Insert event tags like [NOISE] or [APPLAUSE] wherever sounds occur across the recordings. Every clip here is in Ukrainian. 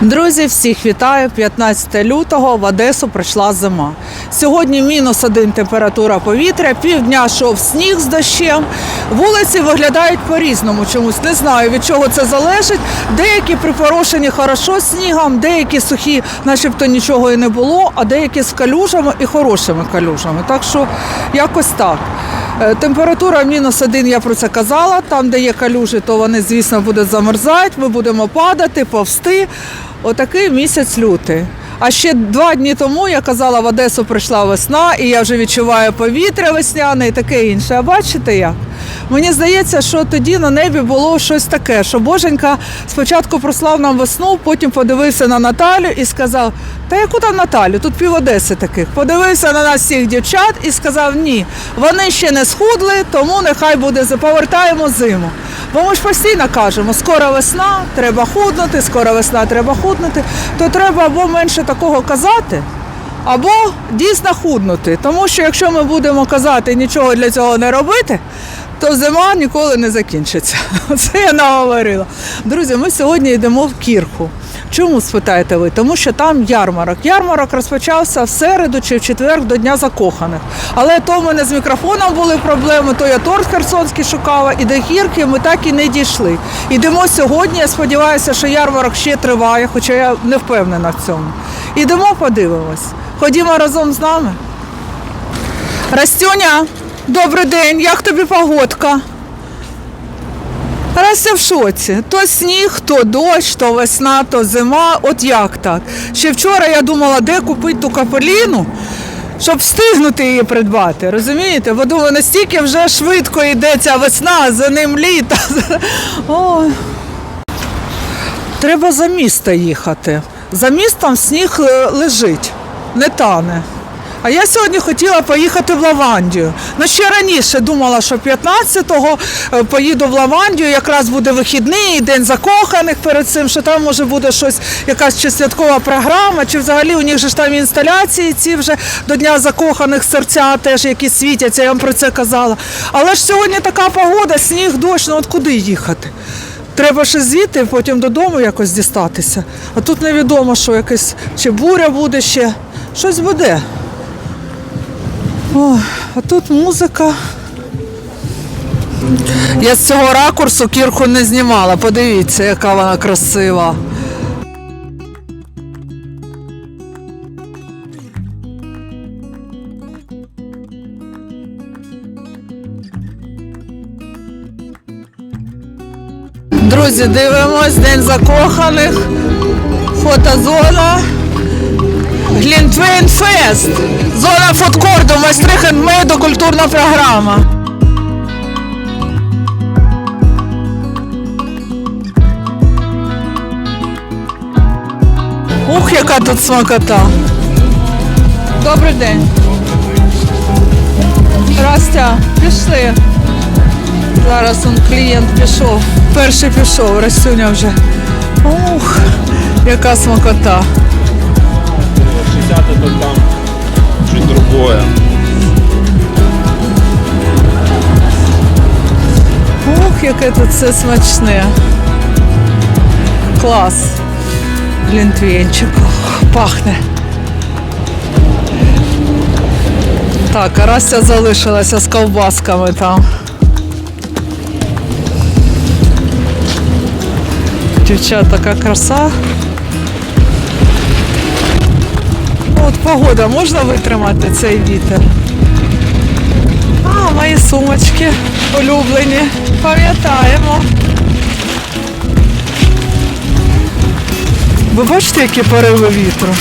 Друзі, всіх вітаю. 15 лютого в Одесу прийшла зима. Сьогодні мінус один температура повітря, півдня йшов сніг з дощем. Вулиці виглядають по-різному чомусь. Не знаю від чого це залежить. Деякі припорошені хорошо снігом, деякі сухі, начебто нічого і не було, а деякі з калюжами і хорошими калюжами. Так що якось так. Е, Температура мінус один, я про це казала. Там, де є калюжі, то вони, звісно, будуть замерзати. Ми будемо падати, повсти. Отакий місяць лютий. А ще два дні тому я казала, в Одесу прийшла весна, і я вже відчуваю повітря весняне і таке інше. А бачите як? Мені здається, що тоді на небі було щось таке, що Боженька спочатку прослав нам весну, потім подивився на Наталю і сказав: Та яку там Наталю? Тут пів Одеси таких. Подивився на нас всіх дівчат і сказав: Ні, вони ще не схудли, тому нехай буде повертаємо зиму. Бо ми ж постійно кажемо, скоро весна, треба худнути, скоро весна, треба худнути, то треба або менше такого казати, або дійсно худнути. Тому що якщо ми будемо казати нічого для цього не робити, то зима ніколи не закінчиться. [LAUGHS] Це я наговорила. Друзі, ми сьогодні йдемо в Кірху. Чому спитаєте ви? Тому що там ярмарок. Ярмарок розпочався в середу чи в четвер до Дня закоханих. Але то в мене з мікрофоном були проблеми, то я торт херсонський шукала, і до гірки ми так і не дійшли. Йдемо сьогодні. Я сподіваюся, що ярмарок ще триває, хоча я не впевнена в цьому. Ідемо, подивимось. Ходімо разом з нами. Растюня, добрий день, як тобі погодка? Рася в шоці. То сніг, то дощ, то весна, то зима. От як так? Ще вчора я думала, де купити ту капеліну, щоб встигнути її придбати. Розумієте? Бо думаю, настільки вже швидко йде ця весна, за ним літо. [LAUGHS] Ой. Треба за місто їхати. За містом сніг е, лежить, не тане. А я сьогодні хотіла поїхати в Лавандію. Ну ще раніше думала, що 15-го е, поїду в Лавандію, якраз буде вихідний, день закоханих перед цим, що там може буде щось, якась чи святкова програма, чи взагалі у них же ж там інсталяції ці вже до Дня закоханих серця теж які світяться, я вам про це казала. Але ж сьогодні така погода, сніг, дощ, ну от куди їхати? Треба ще звідти, потім додому якось дістатися. А тут невідомо, що якась чи буря буде ще, щось буде. О, а тут музика. Я з цього ракурсу кірку не знімала. Подивіться, яка вона красива. Друзі, дивимось День закоханих. Фотозона. Глінтвейн Фест. Зона фудкорду, майстри хендмейду, культурна програма. Ух, яка тут смакота. Добрий день. Растя, пішли. Зараз он клієнт пішов. Перший пішов, Растюня вже. Ух, яка смакота. 60 там чуть другое. Ох, яке тут все смачне. Клас. Глінтвейнчик. Ох, Пахне. Так, а Растя залишилася з ковбасками там. Дівчат, така краса. От погода, можна витримати цей вітер? А, мої сумочки улюблені. Пам'ятаємо. Ви бачите, які пориви вітру?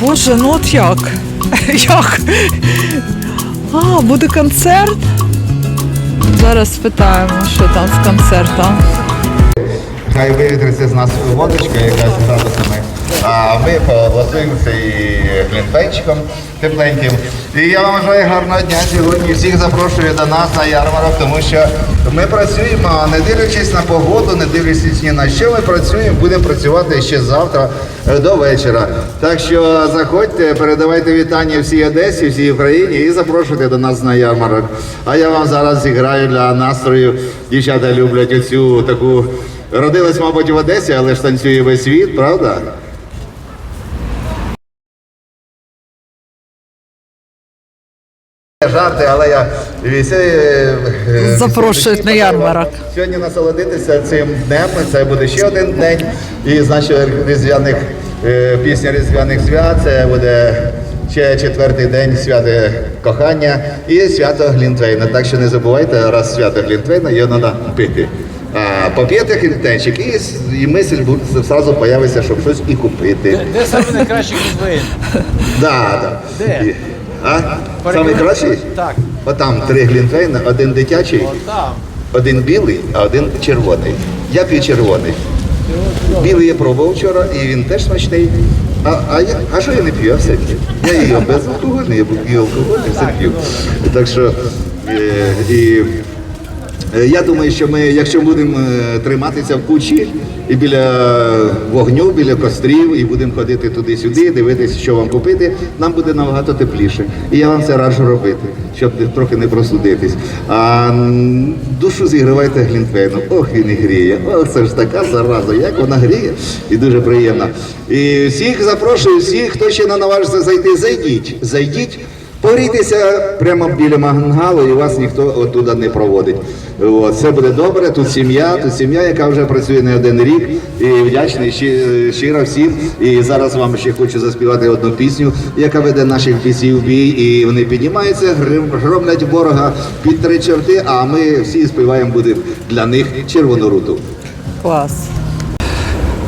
Боже, ну от як? [LAUGHS] Як? А, буде концерт? Зараз спитаємо, що там з концертом. Хай вивітриться з нас водочка, яка з градусами. А ми поласуємося і глінтвейчиком тепленьким. І я вам бажаю гарного дня сьогодні. Всіх запрошую до нас на ярмарок, тому що ми працюємо, не дивлячись на погоду, не дивлячись ні на що, ми працюємо, будемо працювати ще завтра е, до вечора. Так що заходьте, передавайте вітання всій Одесі, всій Україні і запрошуйте до нас на ярмарок. А я вам зараз зіграю для настрою. Дівчата люблять оцю таку Родилась, мабуть, в Одесі, але ж танцює весь світ, правда? Жарти, але я всі, е, е, Запрошують на ярмарок. Сьогодні насолодитися цим днем. Це буде ще один день. І з наших різдвяних е, пісня різдвяних свят. Це буде ще четвертий день свята кохання і свято Глінтвейна. Так що не забувайте, раз свято Глінтвейна, його треба пити. А поп'єте глінтвейнчик і, і мисль буде зразу появиться, щоб щось і купити. Де саме найкращий глінтвейн? Да, да. Де? А? Самий кращий? Так. Отам три глінтвейна, один дитячий. Один білий, а один червоний. Я п'ю червоний. Білий я пробував вчора, і він теж смачний. А, а, я, а що я не п'ю? Я все п'ю. Я її безалкогольний, я п'ю алкогольний, все п'ю. Так що е, і, я думаю, що ми, якщо будемо е, триматися в кучі і біля вогню, біля кострів, і будемо ходити туди-сюди, дивитися, що вам купити, нам буде набагато тепліше. І я вам це раджу робити, щоб трохи не просудитись. А душу зігрівайте глінтвейном. Ох, він і гріє. Ох, це ж така зараза, як вона гріє, і дуже приємно. І всіх запрошую, всіх, хто ще не наважиться зайти, зайдіть, зайдіть. Погрійтеся прямо біля мангалу, і вас ніхто оттуда не проводить. От, все буде добре. Тут сім'я, тут сім'я, яка вже працює не один рік. І вдячний щиро всім. І зараз вам ще хочу заспівати одну пісню, яка веде наших бійців бій. І вони піднімаються, громлять ворога під три чорти. А ми всі співаємо буде для них червону руту. Клас.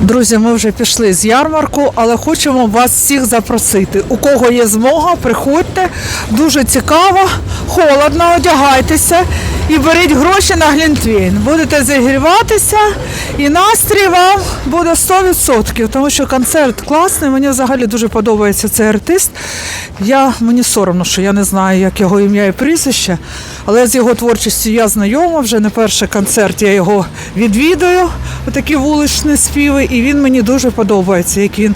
Друзі, ми вже пішли з ярмарку, але хочемо вас всіх запросити. У кого є змога, приходьте. Дуже цікаво, холодно, одягайтеся і беріть гроші на глінтвейн. Будете зігріватися, і настрій вам буде 100%, тому що концерт класний. Мені взагалі дуже подобається цей артист. Я, мені соромно, що я не знаю, як його ім'я і прізвище, але з його творчістю я знайома. Вже не перший концерт я його відвідую, такі вуличні співи, і він мені дуже подобається, як він,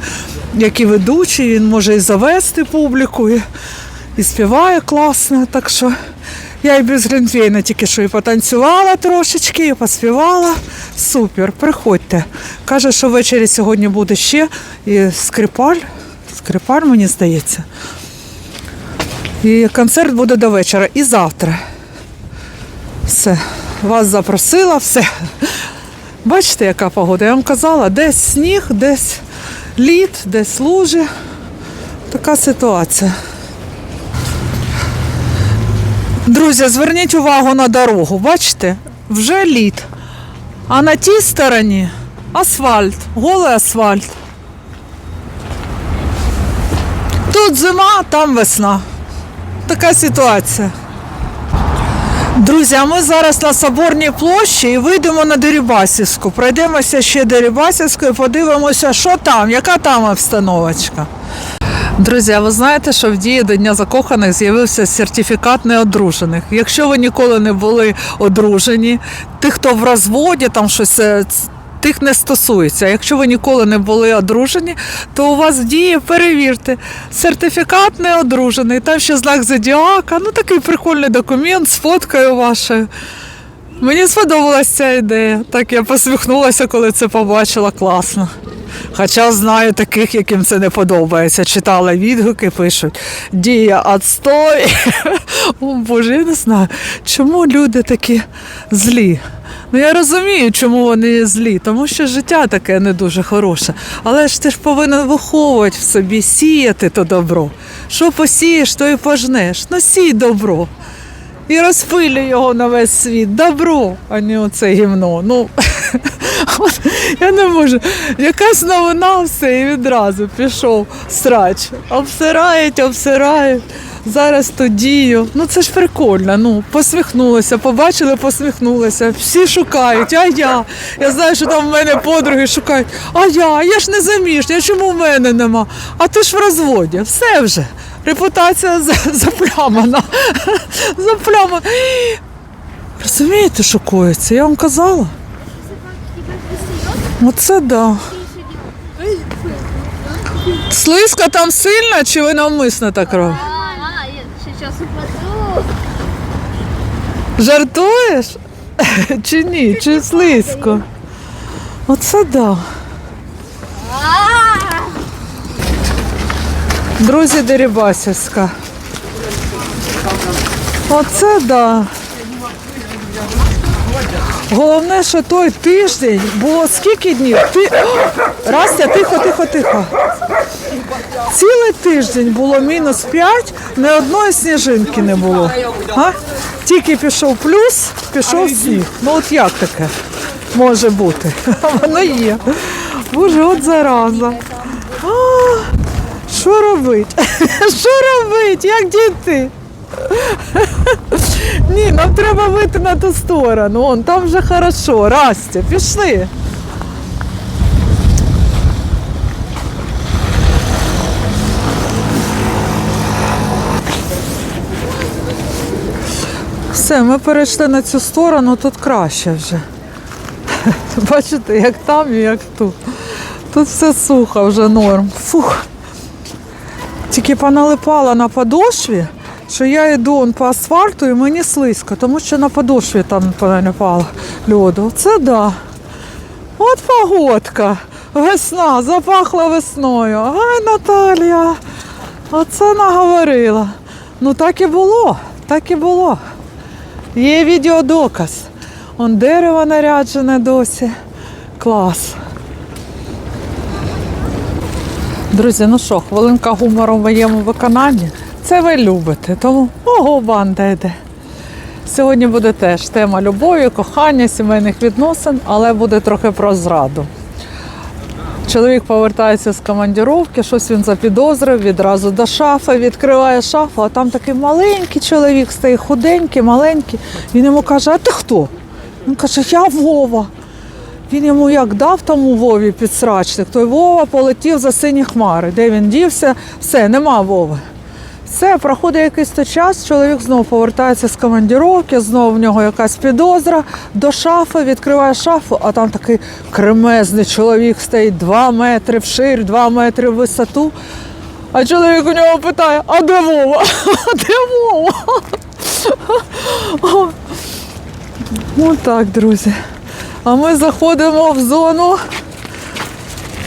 як і ведучий, він може і завести публіку, і, і співає класно. Так що я і без Глінтвейна тільки що і потанцювала трошечки, і поспівала. Супер, приходьте. Каже, що ввечері сьогодні буде ще і скрипаль. Скрипаль, мені здається. І концерт буде до вечора. І завтра. Все. Вас запросила, все. Бачите, яка погода? Я вам казала, десь сніг, десь лід, десь лужі. Така ситуація. Друзі, зверніть увагу на дорогу. Бачите? Вже лід. А на тій стороні асфальт, голий асфальт. Тут зима, там весна. Така ситуація. Друзі, а ми зараз на Соборній площі і вийдемо на Дерибасівську. Пройдемося ще Дерибасівську і подивимося, що там, яка там обстановочка. Друзі, а ви знаєте, що в дії до Дня закоханих з'явився сертифікат неодружених. Якщо ви ніколи не були одружені, тих, хто в розводі, там щось. е, Тих не стосується. Якщо ви ніколи не були одружені, то у вас в дії перевірте. Сертифікат не одружений. Там ще знак зодіака. Ну такий прикольний документ з фоткою вашою. Мені сподобалася ця ідея. Так я посміхнулася, коли це побачила. Класно. Хоча знаю таких, яким це не подобається. Читала відгуки, пишуть дія отстой. [LAUGHS] О Боже, я не знаю, чому люди такі злі. Ну я розумію, чому вони злі, тому що життя таке не дуже хороше. Але ж ти ж повинен виховувати в собі, сіяти то добро. Що посієш, то і пожнеш. Ну сій добро. І розпилюй його на весь світ. Добро, а не оце гімно. Ну, [LAUGHS] я не можу. Якась новина все, і відразу пішов срач. Обсирають, обсирають. Зараз то дію. Ну це ж прикольно. Ну, посміхнулася, побачили, посміхнулася. Всі шукають, а я. Я знаю, що там в мене подруги шукають. А я, я ж не заміжня, чому в мене нема? А ти ж в розводі. Все вже. Репутація заплямана. Заплямана. Розумієте, що коїться? Я вам казала. Оце да. Слизька там сильна, чи ви навмисно так робите? А, я сейчас упаду. Жартуєш? Чи ні? Чи слизько? Оце да. Друзі Дерибасівська. Оце да. Головне, що той тиждень було скільки днів? Ти... Растя, тихо, тихо, тихо. Цілий тиждень було мінус 5, ні одної сніжинки не було. А? Тільки пішов плюс, пішов сніг. Ну от як таке може бути? [LAUGHS] Воно є. Боже, от зараза. Що робить? [LAUGHS] Що робить? Як діти? [LAUGHS] Ні, нам треба вийти на ту сторону. Вон, там вже хорошо. Растя, пішли. Все, ми перейшли на цю сторону, тут краще вже. [LAUGHS] Бачите, як там і як тут. Тут все сухо вже норм. Фух. Тільки поналипала на подошві, що я йду он по асфальту і мені слизько, тому що на подошві там поналипало льоду. Це да. От погодка. Весна, запахла весною. Ай, Наталія. Оце наговорила. Ну так і було, так і було. Є відеодоказ. Он дерево наряджене досі. Клас. Друзі, ну що, хвилинка гумору в моєму виконанні. Це ви любите, тому ого, банда йде. Сьогодні буде теж тема любові, кохання, сімейних відносин, але буде трохи про зраду. Чоловік повертається з командіровки, щось він запідозрив, відразу до шафи, відкриває шафу, а там такий маленький чоловік стоїть, худенький, маленький. Він йому каже, а ти хто? Він каже, я Вова. Він йому як дав тому Вові підсрачник, той Вова полетів за сині хмари. Де він дівся, все, нема Вови. Все, проходить якийсь то час, чоловік знову повертається з командіровки, знову в нього якась підозра, до шафи, відкриває шафу, а там такий кремезний чоловік стоїть 2 метри вширь, 2 метри в висоту. А чоловік у нього питає, а де Вова? [LAUGHS] А де Вова? [LAUGHS] Ось так, друзі. А ми заходимо в зону,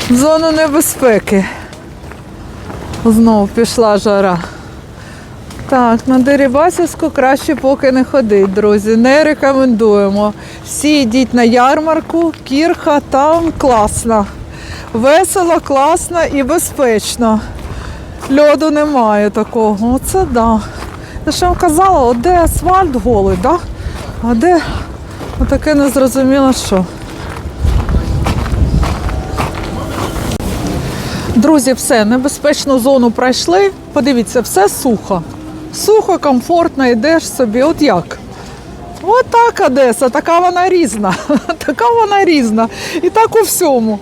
в зону небезпеки. Знову пішла жара. Так, на Дерибасівську краще поки не ходить, друзі. Не рекомендуємо. Всі йдіть на ярмарку, кірха там класно. Весело, класно і безпечно. Льоду немає такого. Оце да. Я ж вам казала, де асфальт голий, да? а де отаке незрозуміло що. Друзі, все, небезпечну зону пройшли. Подивіться, все сухо. Сухо, комфортно, йдеш собі. От як? От так Одеса, така вона різна. [LAUGHS] Така вона різна. І так у всьому.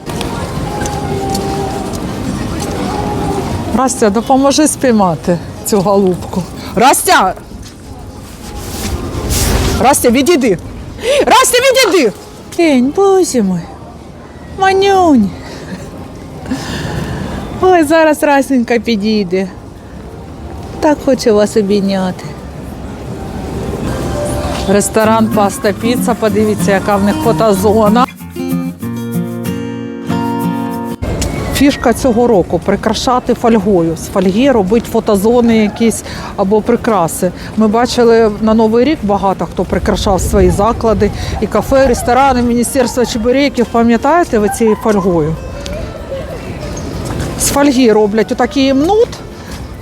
Растя, допоможи спіймати цю голубку. Растя! Растя, відійди! Растя, відійди! Кінь, боже мой. Манюнь. Ой, зараз Расенька підійде. Так хочу вас обійняти. Ресторан Паста Піца. Подивіться, яка в них фотозона. Фішка цього року прикрашати фольгою. З фольги робити фотозони якісь або прикраси. Ми бачили на Новий рік багато хто прикрашав свої заклади, і кафе, ресторани, Міністерство Чебуреків. Пам'ятаєте ви цією фольгою? З фольги роблять отакий мнут,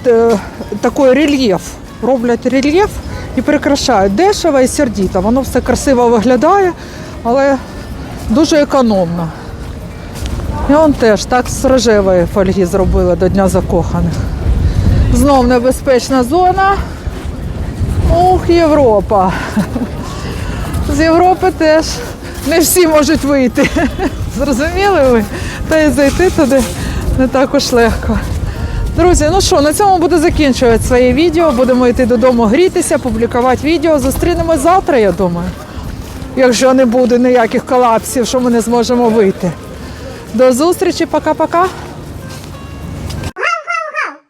е, такий рельєф. Роблять рельєф і прикрашають дешево і сердито. Воно все красиво виглядає, але дуже економно. І он теж так з рожевої фольги зробили до Дня закоханих. Знов небезпечна зона. Ух, Європа. З Європи теж не всі можуть вийти. Зрозуміли ви? Та й зайти туди не так уж легко. Друзі, ну що, на цьому буду закінчувати своє відео. Будемо йти додому грітися, публікувати відео. Зустрінемось завтра, я думаю. Якщо не буде ніяких колапсів, що ми не зможемо вийти. До зустрічі, пока-пока.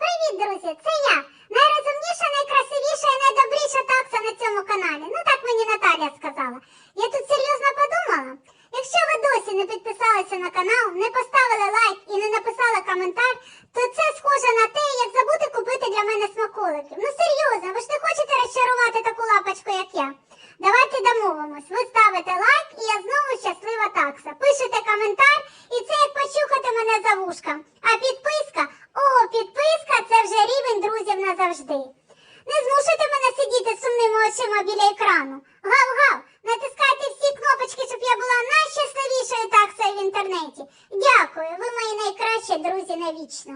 Привіт, друзі! Це я. Найрозумніша, найкрасивіша і найдобріша такса на цьому каналі. Ну так мені Наталія сказала. Я тут серйозно подумала. Якщо ви досі не підписалися на канал, не поставили лайк і не написали коментар, то це схоже на те, як забути купити для мене смаколики. Ну серйозно, ви ж не хочете розчарувати таку лапочку, як я підписались домовимось. Ви ставите лайк, і я знову щаслива такса. Пишете коментар, і це як почухати мене за вушком. А підписка, о, підписка це вже рівень друзів назавжди. Не змушуйте мене сидіти сумними очима біля екрану. Гав-гав, натискайте всі кнопочки, щоб я була найщасливішою таксою в інтернеті. Дякую, ви мої найкращі друзі навічно.